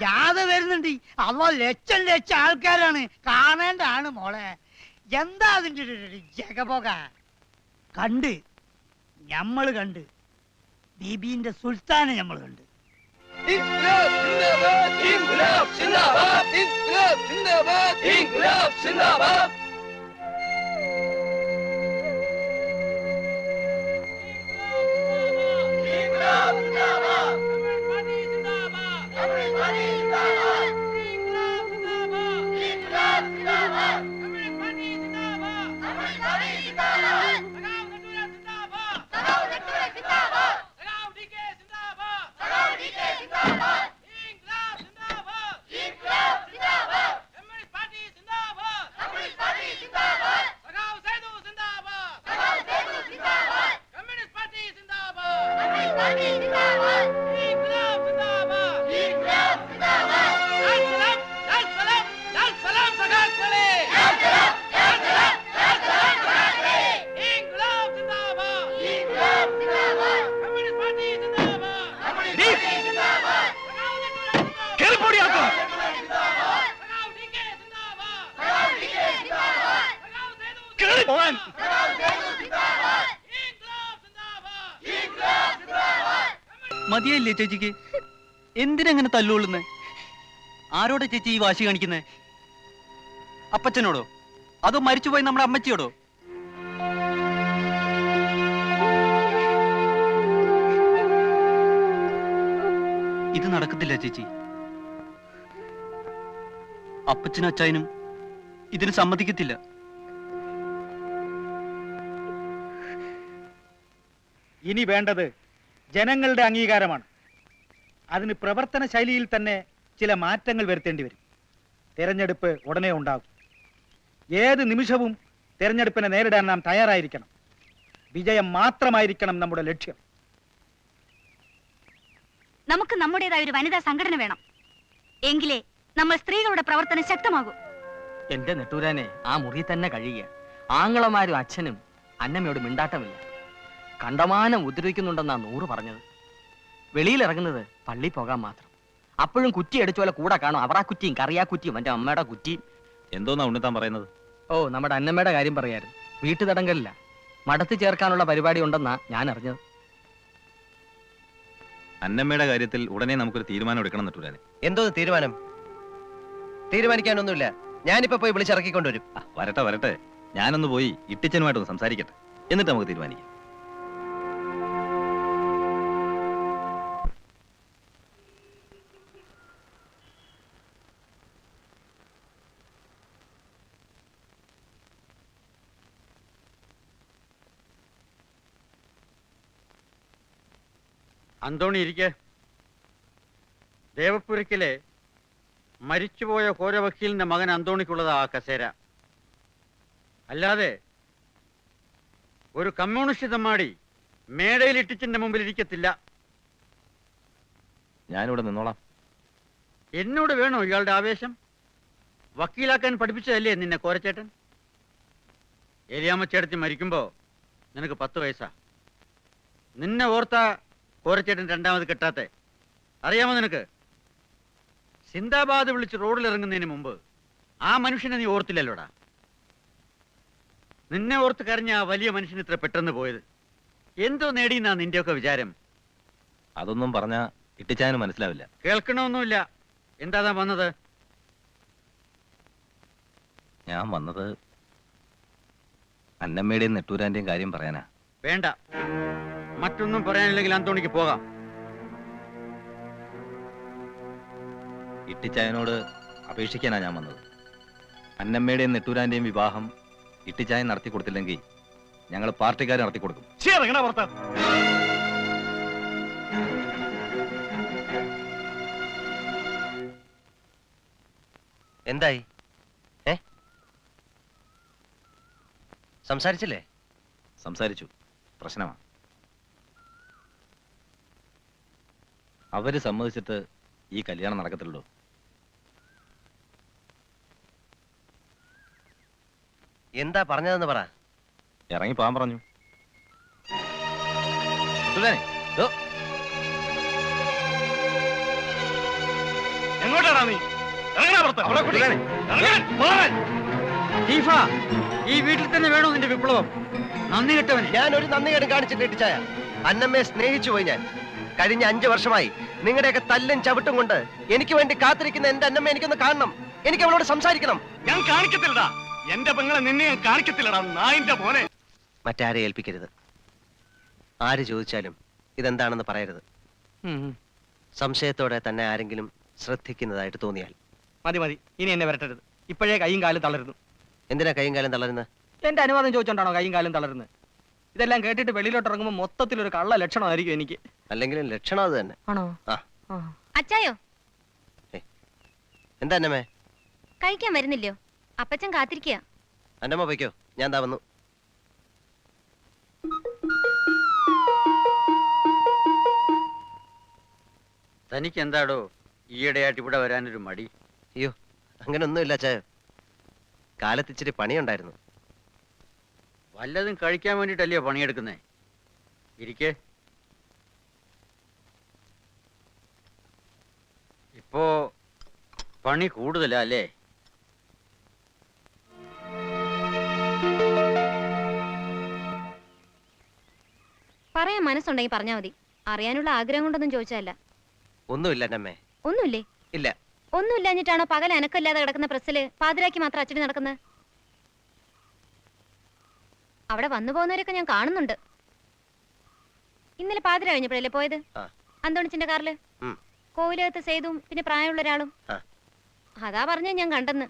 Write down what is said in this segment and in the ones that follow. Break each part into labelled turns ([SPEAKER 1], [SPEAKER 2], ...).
[SPEAKER 1] ജാഥ വരുന്നുണ്ട്. അവ ലക്ഷം ലക്ഷം ആൾക്കാരാണ്. കാണേണ്ടാണ് മോളെ. എന്താ അതിന്റെ ജഗപോക കണ്ട്. ഞമ്മൾ കണ്ട്. ബീബീന്റെ സുൽത്താനെ ഞമ്മൾ കണ്ട്.
[SPEAKER 2] İnkılap
[SPEAKER 3] മതിയല്ലേ ചേച്ചിക്ക്? എന്തിനങ്ങനെ തല്ലുകൊള്ളുന്നേ? ആരോടെ ചേച്ചി ഈ വാശി കാണിക്കുന്നേ? അപ്പച്ചനോടോ? അതോ മരിച്ചുപോയി നമ്മുടെ അമ്മച്ചിയോടോ? ഇത് നടക്കത്തില്ല ചേച്ചി. അപ്പച്ചനും അച്ചായനും ഇതിന് സമ്മതിക്കത്തില്ല.
[SPEAKER 4] ഇനി വേണ്ടത് ജനങ്ങളുടെ അംഗീകാരമാണ്. അതിന് പ്രവർത്തന ശൈലിയിൽ തന്നെ ചില മാറ്റങ്ങൾ വരുത്തേണ്ടി വരും. തെരഞ്ഞെടുപ്പ് ഉടനെ ഉണ്ടാകും. ഏത് നിമിഷവും തെരഞ്ഞെടുപ്പിനെ നേരിടാൻ നാം തയ്യാറായിരിക്കണം. വിജയം മാത്രമായിരിക്കണം നമ്മുടെ ലക്ഷ്യം.
[SPEAKER 5] നമുക്ക് നമ്മുടേതായ ഒരു വനിതാ സംഘടന വേണം. എങ്കിലേ നമ്മൾ സ്ത്രീകളുടെ പ്രവർത്തനം ശക്തമാകും.
[SPEAKER 6] എന്റെ നെട്ടൂരാനെ ആ മുറി തന്നെ കഴിയുക. ആങ്ങളമാരും അച്ഛനും അന്നമ്മയോട് മിണ്ടാട്ടമില്ല. കണ്ടമാനം ഉദ്രവിക്കുന്നുണ്ടെന്നാണ് നൂറ് പറഞ്ഞത്. വെളിയിലിറങ്ങുന്നത് പള്ളി പോകാൻ മാത്രം. അപ്പോഴും കുറ്റി അടിച്ച പോലെ കൂടെ കാണും. അവറാ കുറ്റിയും കറിയാ കുറ്റിയും എന്റെ അമ്മയുടെ കുറ്റിയും
[SPEAKER 7] എന്തോന്നാ ഉണ്ണിത്താൻ പറയുന്നത്?
[SPEAKER 6] ഓ നമ്മുടെ അന്നമ്മയുടെ കാര്യം പറയായിരുന്നു. വീട്ടു തടങ്കലില്ല മടത്തി ചേർക്കാനുള്ള പരിപാടി ഉണ്ടെന്നാ ഞാൻ അറിഞ്ഞത്.
[SPEAKER 7] അന്നമ്മയുടെ കാര്യത്തിൽ ഉടനെ നമുക്കൊരു തീരുമാനം എടുക്കണം എന്നിട്ട്
[SPEAKER 8] എന്തോ തീരുമാനം? തീരുമാനിക്കാനൊന്നുമില്ല. ഞാനിപ്പോ പോയി വിളിച്ചിറക്കിക്കൊണ്ടുവരും
[SPEAKER 7] വരട്ടെ വരട്ടെ. ഞാനൊന്ന് പോയി ഇട്ടിച്ചനുമായിട്ടൊന്ന് സംസാരിക്കട്ടെ. എന്നിട്ട് നമുക്ക് തീരുമാനിക്കാം.
[SPEAKER 4] അന്തോണി ഇരിക്കെ. ദേവപുരക്കിലെ മരിച്ചുപോയ കോരവക്കീലിന്റെ മകൻ അന്തോണിക്കുള്ളതാ ആ കസേര. അല്ലാതെ ഒരു കമ്മ്യൂണിസ്റ്റ് തമ്മാടി മേടയിൽ ഇട്ടിച്ചിന്റെ മുമ്പിൽ ഇരിക്കത്തില്ല
[SPEAKER 7] ഞാനിവിടെ നിന്നോളാം.
[SPEAKER 4] എന്നോട് വേണോ ഇയാളുടെ ആവേശം? വക്കീലാക്കാൻ പഠിപ്പിച്ചതല്ലേ നിന്നെ കോരച്ചേട്ടൻ? ഏലിയാമ്മച്ചേടത്തി മരിക്കുമ്പോ നിനക്ക് പത്ത് വയസ്സാ. നിന്നെ ഓർത്ത കോരച്ചേട്ടൻ രണ്ടാമത് കെട്ടാത്തെ. അറിയാമോ നിനക്ക്? സിന്ദാബാദ് വിളിച്ച് റോഡിൽ ഇറങ്ങുന്നതിന് മുമ്പ് ആ മനുഷ്യനെ നീ ഓർത്തില്ലല്ലോടാ? നിന്നെ ഓർത്ത് കരഞ്ഞ ആ വലിയ മനുഷ്യൻ ഇത്ര പെട്ടെന്ന് പോയത്. എന്തോ നേടിയെന്നാ നിന്റെയൊക്കെ വിചാരം?
[SPEAKER 7] അതൊന്നും പറഞ്ഞ ഇട്ടിച്ചാന് മനസ്സിലാവില്ല.
[SPEAKER 4] കേൾക്കണമൊന്നുമില്ല. എന്താ വന്നത്?
[SPEAKER 7] ഞാൻ വന്നത് അന്നമ്മയുടെയും നെട്ടൂരാന്റെയും കാര്യം പറയാനാ.
[SPEAKER 4] വേണ്ട. മറ്റൊന്നും പറയാനില്ലെങ്കിൽ അന്തോണിക്ക് പോകാം.
[SPEAKER 7] ഇട്ടിച്ചായനോട് അപേക്ഷിക്കാനാ ഞാൻ വന്നത്. അന്നമ്മയുടെയും നെട്ടൂരാന്റെയും വിവാഹം ഇട്ടിച്ചായൻ നടത്തി കൊടുത്തില്ലെങ്കിൽ ഞങ്ങൾ പാർട്ടിക്കാർ നടത്തി കൊടുക്കും.
[SPEAKER 8] എന്തായി? ഏ? സംസാരിച്ചില്ലേ?
[SPEAKER 7] സംസാരിച്ചു. പ്രശ്നമാ. അവർ സമ്മതിച്ചിട്ട് ഈ കല്യാണം നടക്കത്തുള്ളൂ
[SPEAKER 8] എന്താ പറഞ്ഞതെന്ന് പറ.
[SPEAKER 7] ഇറങ്ങി പോകാൻ പറഞ്ഞു.
[SPEAKER 9] എങ്ങോട്ടാടാ നീ കുട്ടി.
[SPEAKER 10] ഈ വീട്ടിൽ തന്നെ വേണോ നിന്റെ വിപ്ലവം? നന്ദി കെട്ടവൻ
[SPEAKER 8] ഞാൻ ഒരു നന്ദി കേടും കാണിച്ചിട്ട് ഇട്ടിച്ചായ അന്നമ്മയെ സ്നേഹിച്ചു പോയി ഞാൻ. കഴിഞ്ഞ അഞ്ചു വർഷമായി നിങ്ങളുടെയൊക്കെ തല്ലും ചവിട്ടും കൊണ്ട് എനിക്ക് വേണ്ടി കാത്തിരിക്കുന്ന എന്റെ അന്നമ്മ എനിക്കൊന്ന് കാണണം. എനിക്ക് അവളോട് സംസാരിക്കണം.
[SPEAKER 9] ഞാൻ കാണിക്കത്തില്ലടാ. എന്റെ പെങ്ങളെ നിന്നെ ഞാൻ കാണിക്കത്തില്ലടാ നായിന്റെ മോനെ.
[SPEAKER 8] മറ്റാരെ ഏൽപ്പിക്കരുത്. ആര് ചോദിച്ചാലും ഇതെന്താണെന്ന് പറയരുത്. സംശയത്തോടെ തന്നെ ആരെങ്കിലും ശ്രദ്ധിക്കുന്നതായിട്ട് തോന്നിയാൽ.
[SPEAKER 6] മതി മതി. ഇനി എന്നെ വരട്ടരുത്. ഇപ്പോഴേ കൈയും കാലും തളരുന്നു.
[SPEAKER 8] എന്തിനാ കൈയും കാലം തളരുന്നത്?
[SPEAKER 6] എന്റെ അനുവാദം ചോദിച്ചോണ്ടാണോ കൈയും കാലും തളരുന്നത്? ഇതെല്ലാം കേട്ടിട്ട് വെളിയിലോട്ട് ഇറങ്ങുമ്പോ മൊത്തത്തിൽ ഒരു കള്ള ലക്ഷണമായിരിക്കും എനിക്ക്.
[SPEAKER 8] അല്ലെങ്കിലും ലക്ഷണം അത് തന്നെ.
[SPEAKER 6] ആണോ?
[SPEAKER 8] ആ.
[SPEAKER 11] അച്ചായോ?
[SPEAKER 8] എന്താ അന്നമ്മേ?
[SPEAKER 11] കഴിക്കാൻ വരുന്നില്ലയോ? അപ്പച്ചൻ കാത്തിരിക്കുക
[SPEAKER 8] അന്നമ്മ പോയിക്കോ. ഞാൻ ദാ വന്നു.
[SPEAKER 4] തനിക്ക് എന്താടോ ഈയിടെയായിട്ട് ഇവിടെ വരാനൊരു മടി?
[SPEAKER 8] അയ്യോ അങ്ങനൊന്നുമില്ല അച്ചായോ. കാലത്തിച്ചിരി പണിയുണ്ടായിരുന്നു.
[SPEAKER 4] വല്ലതും കഴിക്കാൻ വേണ്ടിട്ടല്ലയോ പണിയെടുക്കുന്നേ? ഇരിക്കേ. ഇപ്പോ പണി കൂടുതലാ അല്ലേ?
[SPEAKER 11] പറയാൻ മനസ്സുണ്ടെങ്കിൽ പറഞ്ഞാ മതി. അറിയാനുള്ള ആഗ്രഹം കൊണ്ടൊന്നും ചോദിച്ചതല്ല.
[SPEAKER 8] ഒന്നുമില്ല അന്നമ്മേ.
[SPEAKER 11] ഒന്നുമില്ലേ?
[SPEAKER 8] ഇല്ല.
[SPEAKER 11] ഒന്നുമില്ലാഞ്ഞിട്ടാണോ പകൽ അനക്കല്ലാതെ കിടക്കുന്ന പ്രസ്സിൽ പാതിരാക്കി മാത്രം അച്ചടി നടക്കുന്നത്? അവിടെ വന്നു പോകുന്നവരൊക്കെ ഞാൻ കാണുന്നുണ്ട്. ഇന്നലെ പാതിര കഴിഞ്ഞപ്പോഴല്ലേ പോയത്. അന്തോണിച്ചിന്റെ
[SPEAKER 8] കാറിൽ.
[SPEAKER 11] കോവിലകത്ത് സേതുവും പിന്നെ പ്രായമുള്ള ഒരാളും. അതാ പറഞ്ഞ ഞാൻ കണ്ടെന്ന്.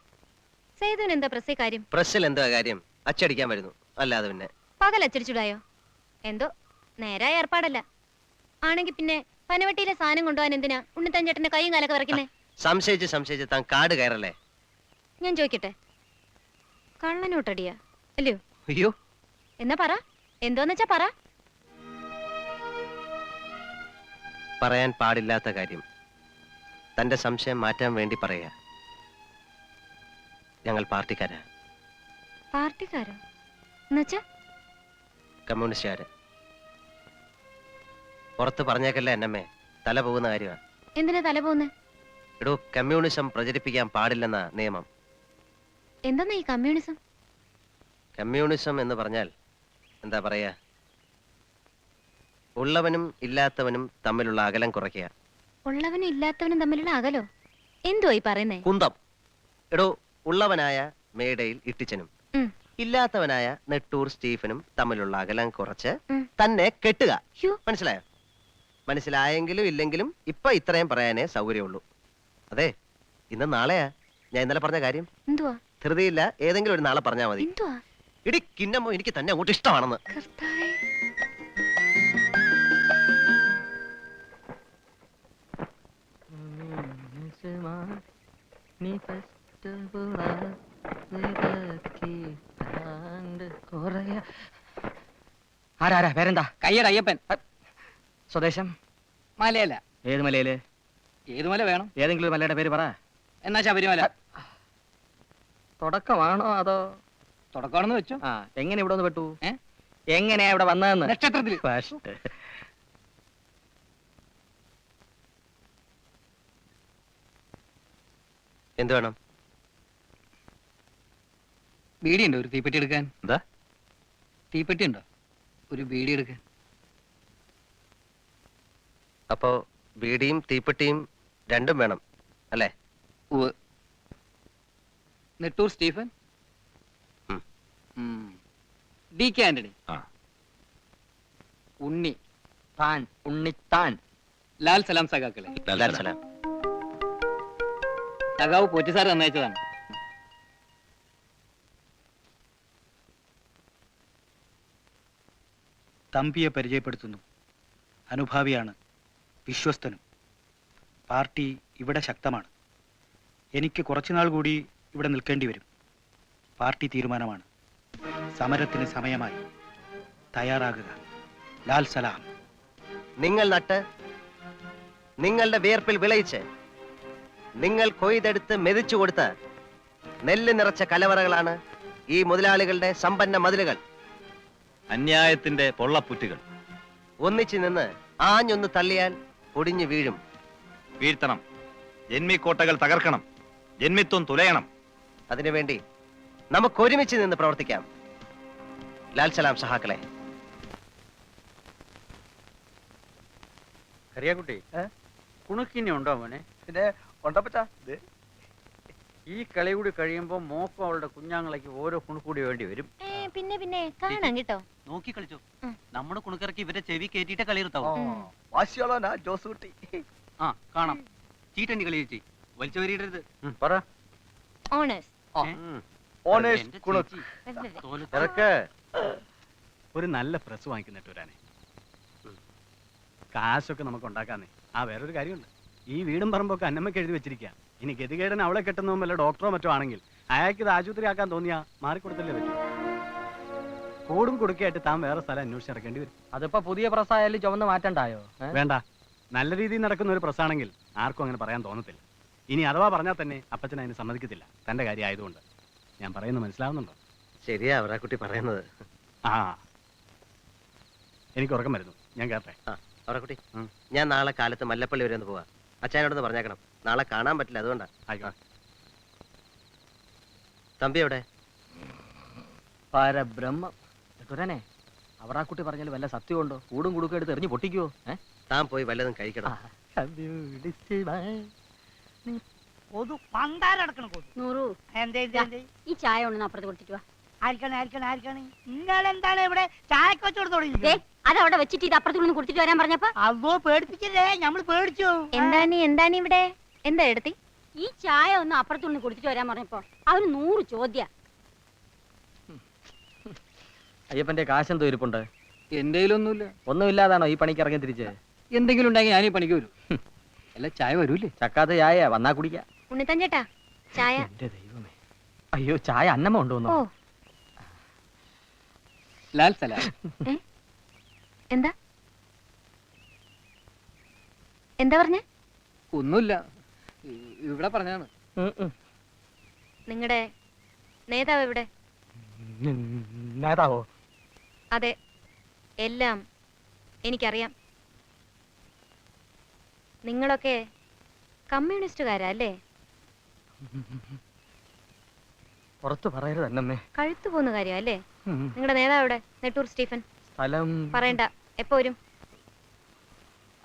[SPEAKER 11] സേതുവിന് എന്താ പ്രസ് കാര്യം?
[SPEAKER 8] പ്രസ്സിൽ എന്താ കാര്യം? അച്ചടിക്കാൻ വരുന്നു. അല്ലാതെ പിന്നെ.
[SPEAKER 11] പകൽ അച്ചടിച്ചുടായോ എന്തോ? നേരായ ഏർപ്പാടല്ല. ആണെങ്കി പിന്നെ പനവട്ടിയിലെ സാധനം കൊണ്ടുപോകാൻ എന്തിനാ ഉണ്ണിത്തഞ്ചേട്ടന്റെ കൈയും കാലൊക്കെ വിറയ്ക്കുന്നേ
[SPEAKER 8] സംശയിച്ച് സംശയിച്ച് താൻ കാട് കയറല്ലേ?
[SPEAKER 11] ഞാൻ ചോദിക്കട്ടെ? കള്ളനോട്ടടിയാ? അല്ലയോ?
[SPEAKER 8] അയ്യോ.
[SPEAKER 11] എന്നാ പറ. എന്തോന്ന് വെച്ചാ പറ.
[SPEAKER 8] പറയാൻ പാടില്ലാത്ത കാര്യം. തന്റെ സംശയം മാറ്റാൻ വേണ്ടി പറയാ ഞങ്ങൾ പാർട്ടിക്കാരാ.
[SPEAKER 11] പാർട്ടിക്കാരോ? എന്നുവെച്ചാ
[SPEAKER 8] കമ്മ്യൂണിസ്റ്റുകാര്. പുറത്ത് പറഞ്ഞേക്കല്ലേ എന്നമ്മേ. തല പോകുന്ന കാര്യമാണ്
[SPEAKER 11] എന്തിനാ തല പോകുന്നത്
[SPEAKER 8] എടോ കമ്മ്യൂണിസം പ്രചരിപ്പിക്കാൻ പാടില്ലെന്ന നിയമം.
[SPEAKER 11] എന്താ ഈ കമ്മ്യൂണിസം?
[SPEAKER 8] കമ്മ്യൂണിസം എന്ന് പറഞ്ഞാൽ എന്താ പറയാ? ഉള്ളവനും ഇല്ലാത്തവനും തമ്മിലുള്ള അകലം കുറയ്ക്കുക.
[SPEAKER 11] ഉള്ളവനും ഇല്ലാത്തവനും തമ്മിലുള്ള അകലോ? എന്തോ ഈ പറയുന്നേ?
[SPEAKER 8] കുന്തം. എടോ ഉള്ളവനായ മേടയിൽ ഇട്ടിച്ചനും
[SPEAKER 11] ഉം.
[SPEAKER 8] ഇല്ലാത്തവനായ നെട്ടൂർ സ്റ്റീഫനും തമ്മിലുള്ള അകലം കുറച്ച്
[SPEAKER 11] ഉം.
[SPEAKER 8] തന്നെ കെട്ടുക.
[SPEAKER 11] യ്യോ.
[SPEAKER 8] മനസ്സിലായോ? മനസ്സിലായെങ്കിലും ഇല്ലെങ്കിലും ഇപ്പൊ ഇത്രയും പറയാനേ സൗകര്യമുള്ളൂ. അതെ ഇന്ന് നാളെയാ. ഞാൻ ഇന്നലെ പറഞ്ഞ കാര്യം.
[SPEAKER 11] എന്തുവാ?
[SPEAKER 8] ധൃതിയില്ല. ഏതെങ്കിലും ഒരു നാളെ പറഞ്ഞാൽ മതി.
[SPEAKER 11] എന്തുവാ?
[SPEAKER 8] ഇടി കിന്നമ്മോ എനിക്ക് തന്നെ അങ്ങോട്ട് ഇഷ്ടമാണെന്ന്.
[SPEAKER 11] കർത്താവേ.
[SPEAKER 6] ആരാരാ? പേരെന്താ?
[SPEAKER 10] കയ്യട അയ്യപ്പൻ.
[SPEAKER 6] സ്വദേശം?
[SPEAKER 10] മലയല്ല
[SPEAKER 6] ഏത് മലയിൽ?
[SPEAKER 10] ഏത് മല വേണം?
[SPEAKER 6] ഏതെങ്കിലും ഒരു മലയുടെ പേര് പറ.
[SPEAKER 10] എന്നാ ശബരിമല?
[SPEAKER 6] തുടക്കമാണോ അതോ
[SPEAKER 10] തുടക്കമാണെന്ന് വെച്ചു.
[SPEAKER 6] ആ എങ്ങനെ ഇവിടെ ഒന്ന് പെട്ടു? എങ്ങനെയാ ഇവിടെ വന്നതെന്ന്?
[SPEAKER 10] നക്ഷത്രത്തിൽ.
[SPEAKER 6] ഫസ്റ്റ്.
[SPEAKER 8] എന്ത് വേണം?
[SPEAKER 10] ബീഡി ഉണ്ടോ ഒരു തീപ്പെട്ടി എടുക്കാൻ?
[SPEAKER 7] എന്താ?
[SPEAKER 10] തീപ്പെട്ടി ഉണ്ടോ? ഒരു ബീഡി എടുക്കാൻ.
[SPEAKER 8] അപ്പോ ബീഡിയും തീപ്പെട്ടിയും രണ്ടും വേണം അല്ലേ?
[SPEAKER 10] നെട്ടൂർ സ്റ്റീഫൻ
[SPEAKER 8] ഉം.
[SPEAKER 10] ഉം. D K Antony.
[SPEAKER 7] ആ.
[SPEAKER 10] ഉണ്ണി
[SPEAKER 6] താൻ ഉണ്ണിത്താൻ
[SPEAKER 10] ലാൽ സലാം സഖാക്കളെ.
[SPEAKER 8] ലാൽ സലാം.
[SPEAKER 10] സഖാവ് പോറ്റി സാർ തന്നയച്ചതാണ്.
[SPEAKER 12] തമ്പിയെ പരിചയപ്പെടുത്തുന്നു. അനുഭാവിയാണ് വിശ്വസ്തനും. പാർട്ടി ഇവിടെ ശക്തമാണ്. എനിക്ക് കുറച്ചുനാൾ കൂടി ഇവിടെ നിൽക്കേണ്ടി വരും. പാർട്ടി തീരുമാനമാണ്. സമരത്തിന് സമയമായി. തയ്യാറാകുക. ലാൽ സലാം.
[SPEAKER 8] നിങ്ങൾ നട്ട് നിങ്ങളുടെ വിയർപ്പിൽ വിളയിച്ച് നിങ്ങൾ കൊയ്തെടുത്ത് മെതിച്ചു കൊടുത്ത് നെല്ല് നിറച്ച കലവറകളാണ് ഈ മുതലാളികളുടെ സമ്പന്ന മതിലുകൾ.
[SPEAKER 7] അന്യായത്തിന്റെ പൊള്ളപ്പുറ്റുകൾ.
[SPEAKER 8] ഒന്നിച്ചു നിന്ന് ആഞ്ഞൊന്ന് തള്ളിയാൽ പൊടിഞ്ഞു വീഴും.
[SPEAKER 7] വീഴ്ത്തണം. ജന്മിക്കോട്ടകൾ തകർക്കണം. ജന്മിത്വം തുലയണം.
[SPEAKER 8] അതിനുവേണ്ടി നമുക്ക് ഒരുമിച്ച് നിന്ന് പ്രവർത്തിക്കാം. ലാൽ സലാം സഹാക്കളെ.
[SPEAKER 4] കറിയാക്കുട്ടി കുണുക്കിനി ഉണ്ടോ മോനെ?
[SPEAKER 8] പിന്നെ ഉണ്ടപ്പച്ചാ.
[SPEAKER 4] ഈ കളി കൂടി കഴിയുമ്പോ മോക്കും അവളുടെ കുഞ്ഞാങ്ങളേക്ക് ഓരോ കുണുക്കൂടി വേണ്ടി വരും.
[SPEAKER 11] പിന്നെ പിന്നെ കാണാം കേട്ടോ.
[SPEAKER 3] നോക്കി കളിച്ചു. നമ്മുടെ കുണുക്കിറക്കി ഇവരെ ചെവി കയറ്റിയിട്ട് കളി
[SPEAKER 8] വാശിയോളോനാ ജോസ് കുട്ടി.
[SPEAKER 3] ആ കാണാം. ചീട്ടണ്ടി കളി ചേച്ചി. വലിച്ചു വരിയിടരുത്
[SPEAKER 4] പറ.
[SPEAKER 11] ഓണേഴ്സ്
[SPEAKER 3] തോലത്ത്
[SPEAKER 4] ഇറക്ക്.
[SPEAKER 9] ഒരു നല്ല പ്രസ് വാങ്ങിക്കുന്ന നെട്ടൂരാനെ കാശൊക്കെ നമുക്ക് ഉണ്ടാക്കാന്നേ. ആ വേറൊരു കാര്യമുണ്ട്. ഈ വീടും പറമ്പൊക്കെ അന്നമ്മയ്ക്ക് എഴുതി വെച്ചിരിക്കുക ഇനി ഗതികേടൻ അവളെ കെട്ടുന്ന വല്ല ഡോക്ടറോ മറ്റോ ആണെങ്കിൽ അയാൾക്ക് ഇത് ആശുപത്രി ആക്കാൻ തോന്നിയാ മാറിക്കൊടുത്തല്ലേ പറ്റൂ. കൂടും കൊടുക്കയായിട്ട് താൻ വേറെ സ്ഥലം അന്വേഷിച്ച് ഇറക്കേണ്ടി വരും.
[SPEAKER 6] അതിപ്പോ പുതിയ പ്രസായാലും ചുമന്ന് മാറ്റണ്ടായോ?
[SPEAKER 9] വേണ്ട. നല്ല രീതിയിൽ നടക്കുന്ന ഒരു പ്രസ്സാണെങ്കിൽ ആർക്കും അങ്ങനെ പറയാൻ തോന്നത്തില്ല. ഇനി അഥവാ പറഞ്ഞാൽ തന്നെ അപ്പച്ചൻ അതിന് സമ്മതിക്കത്തില്ല. തന്റെ കാര്യം ആയതുകൊണ്ട്. ഞാൻ പറയുന്നത് മനസ്സിലാവുന്നുണ്ടോ?
[SPEAKER 8] ശരിയാ അവരാ കുട്ടി പറയുന്നത്.
[SPEAKER 9] ആ. എനിക്ക് ഉറക്കം വരുന്നു. ഞാൻ കേട്ടെ.
[SPEAKER 8] അവരാ കുട്ടി.
[SPEAKER 9] ഉം.
[SPEAKER 8] ഞാൻ നാളെ കാലത്ത് മല്ലപ്പള്ളി വരെ ഒന്ന് പോവാ. അച്ഛനോടൊന്ന് പറഞ്ഞേക്കണം. നാളെ കാണാൻ പറ്റില്ല അതുകൊണ്ടാ.
[SPEAKER 9] ആയിക്കോട്ടെ.
[SPEAKER 8] തമ്പി എവിടെ?
[SPEAKER 6] പരബ്രഹ്മം. നെട്ടൂരാനെ അവറാക്കുട്ടി പറഞ്ഞാൽ വല്ല സത്യമുണ്ടോ? കൂടും കുടുക്കും എടുത്ത് എറിഞ്ഞു പൊട്ടിക്കുവോ? ഏ?
[SPEAKER 8] താൻ പോയി വല്ലതും കഴിക്കണം.
[SPEAKER 1] കൊതു പണ്ടാരടക്കണ കൊതു.
[SPEAKER 13] നൂറു.
[SPEAKER 1] എന്തേ എന്തേ, എന്തേ?
[SPEAKER 13] ഈ ചായ ഒന്ന് അപ്പുറത്ത് കൊടുത്തിട്ട് വാ.
[SPEAKER 1] ആർക്കാണ് ആർക്കാണ് ആർക്കാണ് നിങ്ങളെന്താണ് ഇവിടെ ചായക്ക് വെച്ചോട്
[SPEAKER 13] ദേ
[SPEAKER 1] തുടങ്ങി
[SPEAKER 13] അത് വെച്ചിട്ട് ഇത് കൊടുത്തിട്ട് വരാൻ പറഞ്ഞപ്പോ?
[SPEAKER 1] പേടിപ്പിച്ചില്ലേ? നമ്മൾ പേടിച്ചു.
[SPEAKER 11] എന്താണ് എന്താണ് ഇവിടെ? എന്താ എടുത്തി?
[SPEAKER 13] ഈ ചായ ഒന്ന് അപ്പുറത്ത് കൊടുത്തിട്ട് വരാൻ പറഞ്ഞപ്പോ അവന് നൂറ് ചോദ്യ.
[SPEAKER 6] അയ്യപ്പന്റെ കാശെന്തോ ഇരിപ്പുണ്ട്?
[SPEAKER 3] എന്റെ കയ്യിലൊന്നുമില്ല
[SPEAKER 6] ഒന്നുമില്ലാതാണോ ഈ പണിക്ക് ഇറങ്ങി തിരിച്ച്?
[SPEAKER 3] എന്തെങ്കിലും ഉണ്ടെങ്കിൽ ഞാനീ പണിക്ക് വരും. അല്ല ചായ വരൂലേ
[SPEAKER 6] ചക്കാത്ത ചായ വന്നാ കുടിക്കാം.
[SPEAKER 11] ഉണ്ണിത്തഞ്ചേട്ടാ ചായ.
[SPEAKER 6] ദൈവമേ. അയ്യോ ചായ അന്നമ്മ കൊണ്ടുവന്നോ?
[SPEAKER 3] ലാൽ സലാം.
[SPEAKER 11] എന്താ? എന്താ പറഞ്ഞേ?
[SPEAKER 3] ഒന്നുമില്ല. ഇവിടെ പറഞ്ഞാണ്.
[SPEAKER 11] നിങ്ങളുടെ നേതാവ് എവിടെ?
[SPEAKER 6] നേതാവോ?
[SPEAKER 11] അതെ. എല്ലാം എനിക്കറിയാം. നിങ്ങളൊക്കെ കമ്മ്യൂണിസ്റ്റുകാരാ അല്ലേ
[SPEAKER 6] പുറത്ത് പറയരുത്
[SPEAKER 11] കഴുത്തു പോകുന്ന കാര്യം അല്ലേ
[SPEAKER 6] ഉം.
[SPEAKER 11] നിങ്ങളുടെ നേതാവ് എവിടെ നെട്ടൂർ സ്റ്റീഫൻ.
[SPEAKER 6] സ്ഥലം
[SPEAKER 11] പറയണ്ട. എപ്പോ വരും?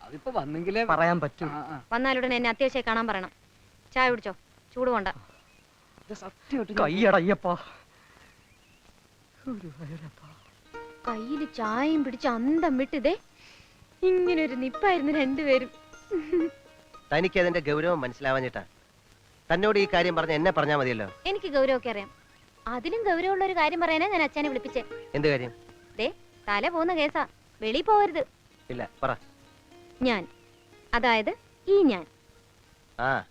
[SPEAKER 3] അതിപ്പോ വന്നെങ്കിലേ
[SPEAKER 6] പറയാൻ പറ്റൂ.
[SPEAKER 11] വന്നാലുടനെ എന്നെ അത്യാവശ്യമായി കാണാൻ പറയണം. ചായ കുടിച്ചോ? ചൂട് കൊണ്ട കയ്യിൽ ചായയും പിടിച്ച് അന്തം വിട്ടിതേ. ഇങ്ങനെ ഒരു നിപ്പായിരുന്നു രണ്ടുപേരും.
[SPEAKER 8] തനിക്ക് അതിന്റെ ഗൗരവം മനസ്സിലാവാഞ്ഞിട്ടാ. തന്നോട് ഈ കാര്യം പറഞ്ഞ എന്നെ പറഞ്ഞാ മതിയല്ലോ.
[SPEAKER 11] എനിക്ക് ഗൗരവമൊക്കെ അറിയാം. അതിലും ഗൗരവമുള്ള ഒരു കാര്യം പറയാനാ ഞാൻ അച്ഛനെ വിളിപ്പിച്ചേ.
[SPEAKER 8] എന്ത് കാര്യം?
[SPEAKER 11] ദേ തല പോകുന്ന കേസാ. വെളി പോവരുത്.
[SPEAKER 8] ഇല്ല പറ.
[SPEAKER 11] ഞാൻ അതായത് ഈ ഞാൻ.
[SPEAKER 8] ആ.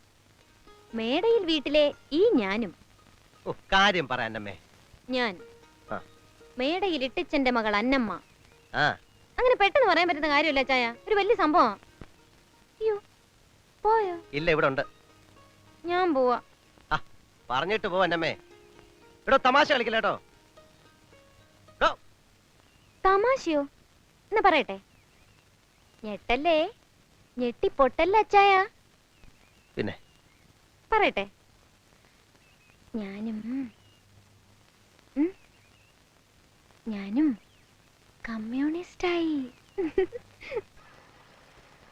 [SPEAKER 11] മേടയിൽ വീട്ടിലെ ഈ ഞാനും.
[SPEAKER 8] ഓ കാര്യം പറ അന്നമ്മേ.
[SPEAKER 11] ഞാൻ.
[SPEAKER 8] ആ.
[SPEAKER 11] മേടയിൽ ഇട്ടിച്ചന്റെ മകൾ അന്നമ്മ.
[SPEAKER 8] ആ.
[SPEAKER 11] അങ്ങനെ പെട്ടെന്ന് പറയാൻ പറ്റുന്ന കാര്യമല്ല ചായ ഒരു വലിയ സംഭവം. അയ്യോ പോയോ?
[SPEAKER 8] ഇല്ല ഇവിടെ ഉണ്ട്.
[SPEAKER 11] ഞാൻ പോവാ.
[SPEAKER 8] ആ പറഞ്ഞിട്ട് പോ അന്നമ്മേ. ഇവിടെ തമാശ കളിക്കില്ല കേട്ടോ?
[SPEAKER 11] തമാശയോ? എന്ന് പറയട്ടെ. ഞെട്ടല്ലേ? ഞെട്ടി പൊട്ടല്ല അച്ചായ?
[SPEAKER 8] പിന്നെ?
[SPEAKER 11] പറയട്ടെ. ഞാനും ഞാനും കമ്മ്യൂണിസ്റ്റായി.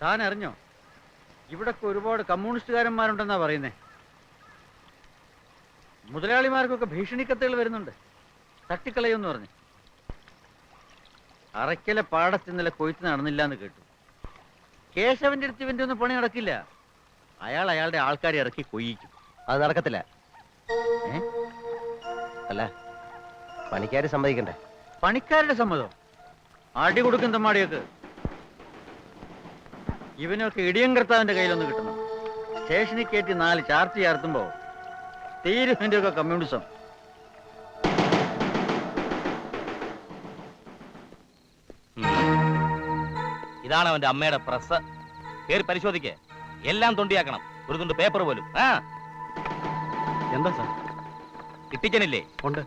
[SPEAKER 4] താൻ അറിഞ്ഞോ ഇവിടൊക്കെ ഒരുപാട് കമ്മ്യൂണിസ്റ്റുകാരന്മാരുണ്ടെന്നാ പറയുന്നേ. മുതലാളിമാർക്കൊക്കെ ഭീഷണിക്കത്തുകൾ വരുന്നുണ്ട്. തട്ടിക്കളയുമെന്ന് പറഞ്ഞു. അറയ്ക്കലെ പാടത്ത് ഇന്നലെ കൊയ്ത്ത് നടന്നില്ല എന്ന് കേട്ടു. കേശവന്റെ അടുത്ത് ഇവന്റെ ഒന്നും പണി നടക്കില്ല. അയാൾ അയാളുടെ ആൾക്കാരെ ഇറക്കി കൊയ്യിക്കും.
[SPEAKER 8] അത് നടക്കത്തില്ല. അല്ല പണിക്കാരെ സമ്മതിക്കണ്ടേ?
[SPEAKER 4] പണിക്കാരുടെ സമ്മതം? അടി കൊടുക്കും തമ്മാടിയൊക്കെ. ഇവനൊക്കെ ഇടിയങ്കർത്താവിന്റെ കയ്യിലൊന്ന് കിട്ടണം. സ്റ്റേഷനിൽ കയറ്റി നാല് ചാർജ് ചേർത്തുമ്പോ തീരും ഇവന്റെ ഒക്കെ കമ്മ്യൂണിസം
[SPEAKER 7] ഇതാണ് അവന്റെ അമ്മയുടെ പ്രസ്. പേര് പരിശോധിക്കേ. എല്ലാം തൊണ്ടിയാക്കണം. ഒരു തുണ്ട് പേപ്പർ പോലും. ആ.
[SPEAKER 9] എന്താ സാർ?
[SPEAKER 7] കിട്ടിക്കനില്ലേ
[SPEAKER 9] ഉണ്ട്.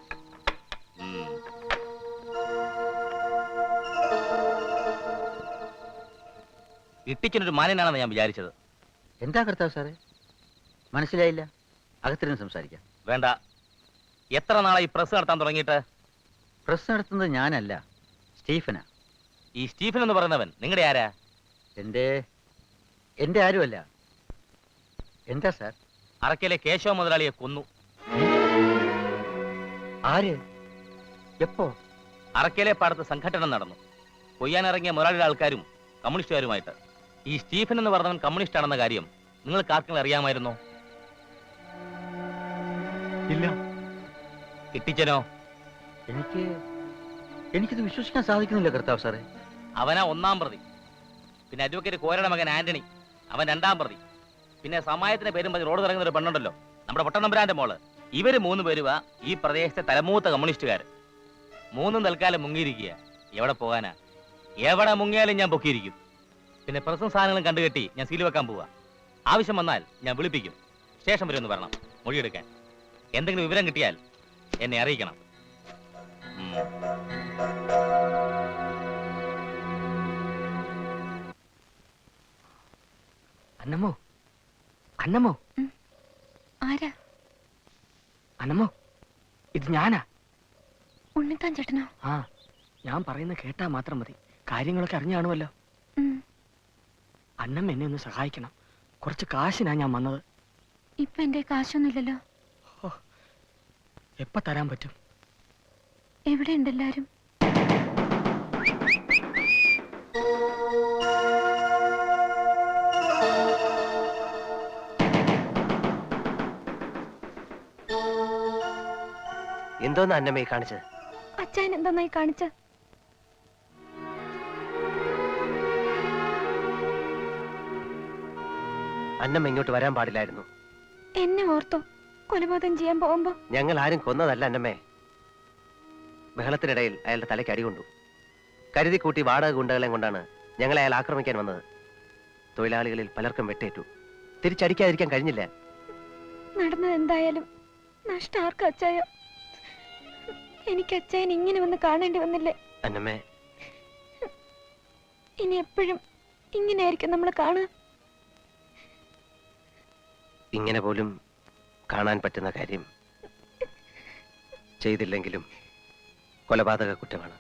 [SPEAKER 7] ഇട്ടിക്കനൊരു മാനനാണെന്ന് ഞാൻ വിചാരിച്ചത്.
[SPEAKER 6] എന്താ കർത്താവ് സാറേ?
[SPEAKER 4] മനസ്സിലായില്ല. അകത്തിരുന്ന് സംസാരിക്കാം.
[SPEAKER 14] വേണ്ട. എത്ര നാളായി പ്രസ് നടത്താൻ തുടങ്ങിയിട്ട്?
[SPEAKER 4] പ്രസ് നടത്തുന്നത് ഞാനല്ല സ്റ്റീഫനാ.
[SPEAKER 14] ഈ സ്റ്റീഫൻ എന്ന് പറയുന്നവൻ നിങ്ങളുടെ ആരാ?
[SPEAKER 4] എന്റെ എന്റെ ആരുമല്ല. എന്താ സാർ?
[SPEAKER 14] അറക്കയിലെ കേശവ മുതലാളിയെ കൊന്നു.
[SPEAKER 8] ആര്? എപ്പോ?
[SPEAKER 14] അറക്കയിലെ പാടത്ത് സംഘടന നടന്നു. കൊയ്യാനിറങ്ങിയ മുതലാളിയുടെ ആൾക്കാരും കമ്മ്യൂണിസ്റ്റുകാരുമായിട്ട്. ഈ സ്റ്റീഫൻ എന്ന് പറഞ്ഞവൻ കമ്മ്യൂണിസ്റ്റ് ആണെന്ന കാര്യം നിങ്ങൾക്ക് ആർക്കെങ്കിലും അറിയാമായിരുന്നോ?
[SPEAKER 3] ഇല്ല.
[SPEAKER 14] കിട്ടിച്ചനോ?
[SPEAKER 4] എനിക്ക് എനിക്കിത് വിശ്വസിക്കാൻ സാധിക്കുന്നില്ല കർത്താവ് സാറേ.
[SPEAKER 14] അവനാ ഒന്നാം പ്രതി. പിന്നെ അഡ്വക്കേറ്റ് കോരയുടെ മകൻ ആന്റണി അവൻ രണ്ടാം പ്രതി. പിന്നെ സമായത്തിന്റെ പേരും പറഞ്ഞ് റോഡ് ഇറങ്ങുന്ന ഒരു പെണ്ണുണ്ടല്ലോ. നമ്മുടെ പൊട്ടനമ്പുരാന്റെ മോൾ. ഇവർ മൂന്ന് പേരുവാ ഈ പ്രദേശത്തെ തലമൂത്ത കമ്മ്യൂണിസ്റ്റുകാർ മൂന്നും തൽക്കാലം മുങ്ങിയിരിക്കുക. എവിടെ പോകാനാ? എവിടെ മുങ്ങിയാലും ഞാൻ പൊക്കിയിരിക്കും. പിന്നെ പ്രസം സാധനങ്ങളും കണ്ടുകെട്ടി ഞാൻ സീൽ വെക്കാൻ പോവാ. ആവശ്യം വന്നാൽ ഞാൻ വിളിപ്പിക്കും. ശേഷം വരെ ഒന്ന് വരണം. മൊഴിയെടുക്കാൻ. എന്തെങ്കിലും വിവരം കിട്ടിയാൽ എന്നെ അറിയിക്കണം.
[SPEAKER 6] അന്നമ്മോ? അന്നമ്മോ?
[SPEAKER 15] ആരാ?
[SPEAKER 6] അന്നമ്മോ? ഇത് ഞാനാ?
[SPEAKER 15] ഉണ്ണിത്താൻ ചേട്ടനോ?
[SPEAKER 6] ആ ഞാൻ പറയുന്ന കേട്ടാ മാത്രം മതി. കാര്യങ്ങളൊക്കെ
[SPEAKER 15] അറിഞ്ഞാണുമല്ലോ
[SPEAKER 6] അന്നമ്മ എന്നെ ഒന്ന് സഹായിക്കണം. കുറച്ച് കാശിനാ ഞാൻ വന്നത്.
[SPEAKER 15] ഇപ്പൊ എന്റെ കാശൊന്നുമില്ലല്ലോ.
[SPEAKER 6] എപ്പ തരാൻ പറ്റും?
[SPEAKER 15] എവിടെയുണ്ട് എല്ലാരും?
[SPEAKER 8] എന്തോന്ന് അന്നമ്മയെ കാണിച്ചത്?
[SPEAKER 15] അച്ഛൻ എന്തോന്നായി കാണിച്ച
[SPEAKER 8] അന്നമ്മ ഇങ്ങോട്ട് വരാൻ പാടില്ലായിരുന്നു.
[SPEAKER 15] എന്നെ ഓർത്തോ. കൊലപാതകം ചെയ്യാൻ പോകുമ്പോ?
[SPEAKER 8] ഞങ്ങൾ ആരും കൊന്നതല്ല അന്നമ്മേ. ബഹളത്തിനിടയിൽ അയാളുടെ തലയ്ക്ക് അടികൊണ്ടു കരുതി കൂട്ടി വാടക ഗുണ്ടകളെയും കൊണ്ടാണ് ഞങ്ങളെ അയാൾ ആക്രമിക്കാൻ വന്നത്. തൊഴിലാളികളിൽ പലർക്കും വെട്ടേറ്റു. തിരിച്ചടിക്കാതിരിക്കാൻ കഴിഞ്ഞില്ല.
[SPEAKER 15] നടന്നത് എന്തായാലും നഷ്ടം ആർക്കും അച്ചായ? എനിക്ക് അച്ചായൻ ഇങ്ങനെ വന്ന് കാണേണ്ടി വന്നില്ലേ?
[SPEAKER 8] അന്നമ്മേ.
[SPEAKER 15] ഇനി എപ്പോഴും ഇങ്ങനെയായിരിക്കും നമ്മൾ കാണുക.
[SPEAKER 8] ഇങ്ങനെ പോലും കാണാൻ പറ്റുന്ന കാര്യം ചെയ്തില്ലെങ്കിലും കൊലപാതക കുറ്റമാണ്.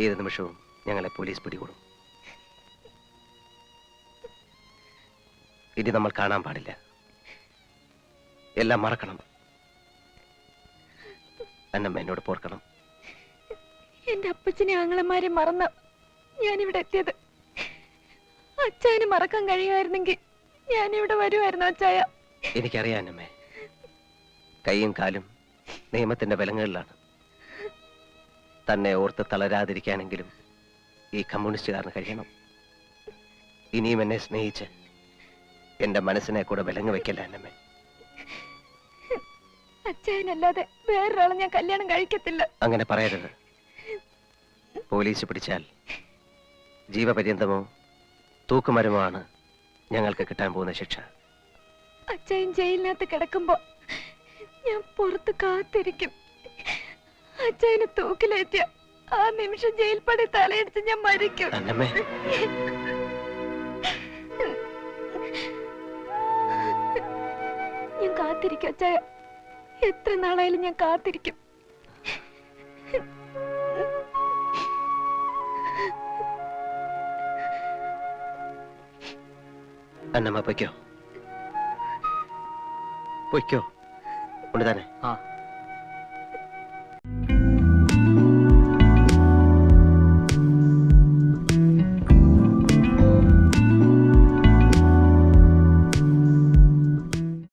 [SPEAKER 8] ഏത് നിമിഷവും ഞങ്ങളെ പോലീസ് പിടികൂടും. ഇനി നമ്മൾ കാണാൻ പാടില്ല. എല്ലാം മറക്കണം. അന്നമ്മ എന്നോട് പോർക്കണം.
[SPEAKER 15] എന്റെ അപ്പച്ചനെ ആങ്ങളമാരെ മറന്ന ഞാനിവിടെ എത്തിയത്. അച്ഛന് മറക്കാൻ കഴിയുമായിരുന്നെങ്കിൽ ഞാനിവിടെ വരുമായിരുന്നു അച്ചായ.
[SPEAKER 8] എനിക്കറിയാം അമ്മേ. കൈയും കാലും നിയമത്തിന്റെ ബലങ്ങളിലാണ്. തന്നെ ഓർത്ത് തളരാതിരിക്കാനെങ്കിലും ഈ കമ്മ്യൂണിസ്റ്റുകാരന് കഴിയണം. ഇനിയും എന്നെ സ്നേഹിച്ച് എന്റെ മനസ്സിനെ കൂടെ വിലങ്ങ് വെക്കല്ല എന്നമ്മേ
[SPEAKER 15] അച്ചായനല്ലാതെ വേറൊരാളെ ഞാൻ കല്യാണം കഴിക്കത്തില്ല.
[SPEAKER 8] അങ്ങനെ പറയരുത്. പോലീസ് പിടിച്ചാൽ ജീവപര്യന്തമോ തൂക്കുമരമോ ആണ് ഞങ്ങൾക്ക് കിട്ടാൻ പോകുന്ന ശിക്ഷ.
[SPEAKER 15] അച്ഛൻ ജയിലിനകത്ത് കിടക്കുമ്പോ ഞാൻ പുറത്ത് കാത്തിരിക്കും. അച്ഛന് തൂക്കിലെത്തിയ ആ നിമിഷം ജയിൽ പടി തലയെടുത്ത് ഞാൻ മരിക്കും. ഞാൻ കാത്തിരിക്കും അച്ഛ. എത്ര നാളായാലും ഞാൻ കാത്തിരിക്കും.
[SPEAKER 8] അന്നമ്മ പൊയ്ക്കോ. പൊയ്ക്കോ. ഉണ്ട് തന്നെ
[SPEAKER 6] ആ.